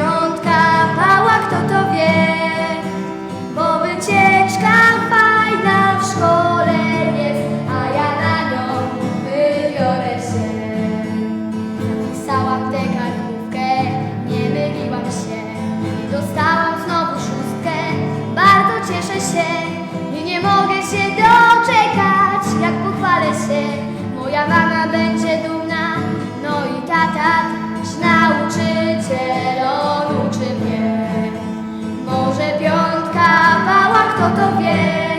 piątka, mała kto to wie, bo wycieczka fajna w szkole jest, a ja na nią wybiorę się. Napisałam tę kartkówkę, nie myliłam się, dostałam znowu szóstkę, bardzo cieszę się i nie mogę się doczekać. to wie.